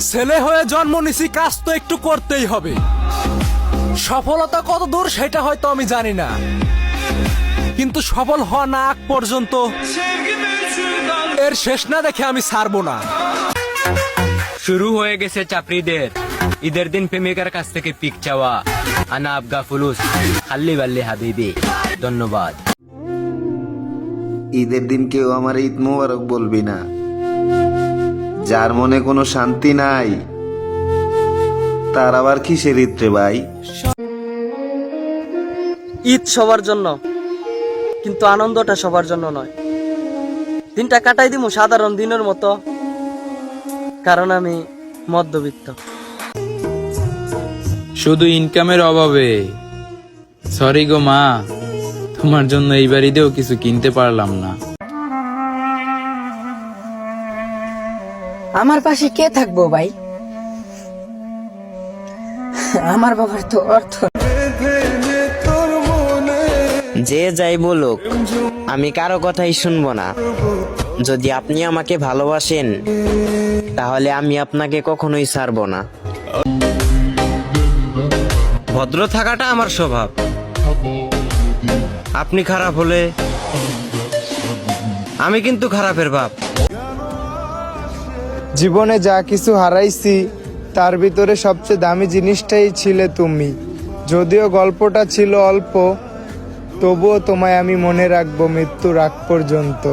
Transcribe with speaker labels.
Speaker 1: ছেলে হয়ে জন্ম নিছি কাজ তো একটু করতেই হবে। সফলতা কত দূর সেটা হয়তো আমি জানি না। কিন্তু সফল হওয়া না আগ পর্যন্ত এর শেষ না দেখে আমি ছাড়বো না।
Speaker 2: শুরু হয়ে গেছে চাপড়িদের। ঈদের দিন প্রেমিকার কাছ থেকে পিক চাওয়া। আনা আবগা ফুলুস হাল্লি বাল্লি হাবিবি। ধন্যবাদ।
Speaker 3: ঈদের দিন কেউ আমার ঈদ মোবারক বলবি না। যার মনে কোনো শান্তি নাই। তার আবার কিসের ঈদ রে ভাই?
Speaker 4: ঈদ সবার জন্য কিন্তু আনন্দটা সবার জন্য নয়। দিনটা কাটাই দিমু সাধারণ দিনের মতো কারণ আমি মধ্যবিত্ত।
Speaker 5: শুধু ইনকামের অভাবে। সরি গো মা তোমার জন্য এই বাড়িতেও কিছু কিনতে পারলাম না।
Speaker 6: আমার পাশে কে থাকব ভাই? আমার বাবার তো অর্থ
Speaker 7: যে যাই বলুক আমি কারও কথাই শুনব না। যদি আপনি আমাকে ভালোবাসেন তাহলে আমি আপনাকে কখনোই ছাড়বো না।
Speaker 2: ভদ্র থাকাটা আমার স্বভাব। আপনি খারাপ হলে আমি কিন্তু খারাপের বাপ।
Speaker 8: জীবনে যা কিছু হারাইছি, তার ভিতরে সবচেয়ে দামি জিনিসটাই ছিলে তুমি। যদিও গল্পটা ছিল অল্প, তবুও তোমায় আমি মনে রাখব মৃত্যুর আগ পর্যন্ত।